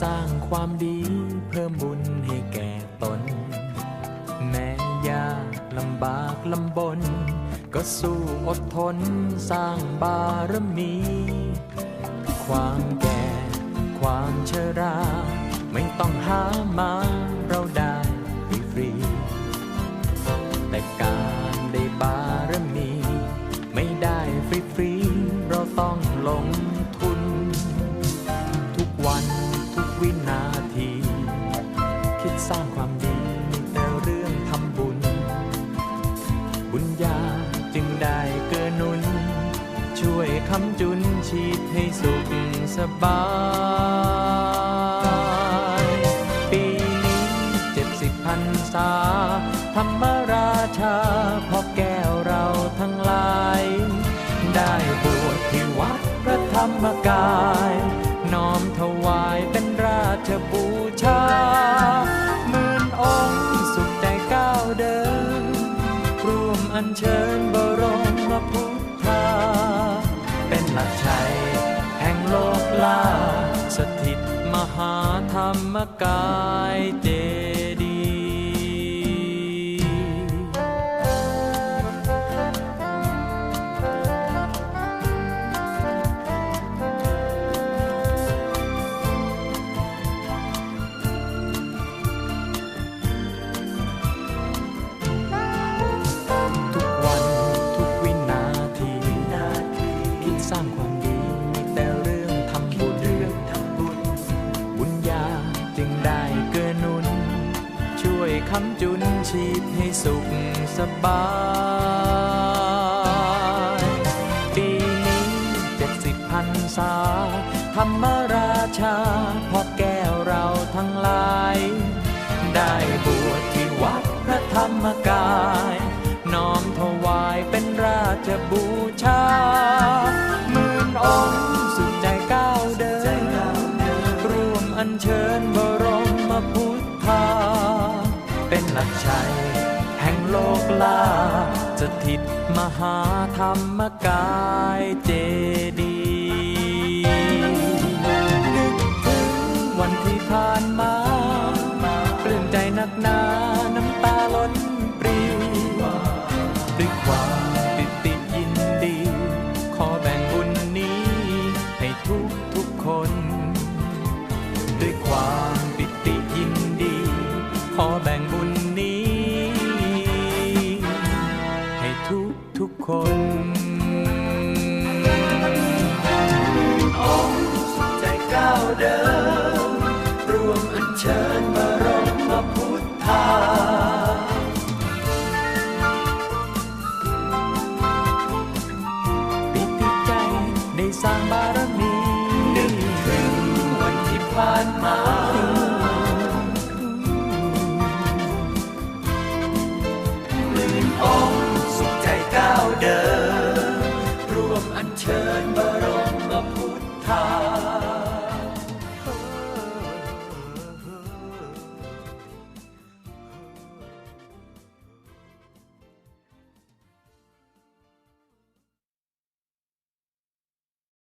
สร้างความดีเพิ่มบุญให้แก่ตน แม้ยากลำบากลำบน ก็สู้อดทนสร้างบารมี ความแก่ความชรา ไม่ต้องหามาเราได้ฟรี แต่การได้บารมี ไม่ได้ฟรีๆเราต้อง คำจุนชีพให้สุขสบาย ปีนี้เจ็ดสิบพรรษา ธรรมราชาพ่อแก้วเราทั้งหลาย ได้บวชที่วัดพระธรรมกาย น้อมถวายเป็นราชบูชาหมื่นองค์สุขใจก้าวเดิน ร่วมอัญเชิญ กชัย แห่งโลกลาสถิตมหาธรรมกายเจ คำจุนชีพให้สุขสบาย ปีนี้เจ็ดสิบพรรษาธรรมราชาพ่อแก้วเราทั้งหลาย ได้บวชที่วัดพระธรรมกาย เป็นหลักชัย แห่งโลกลาสถิตมหาธรรมกายเจดีย์นึกถึงวันที่ผ่านมาปลื้มใจนักหนาน้ำตาล้น คนองค์ใจก้าวเดินรวมอัญเชิญบรมพุทธาปิติใจได้สร้างบารมีนึกถึงวันที่ผ่านมา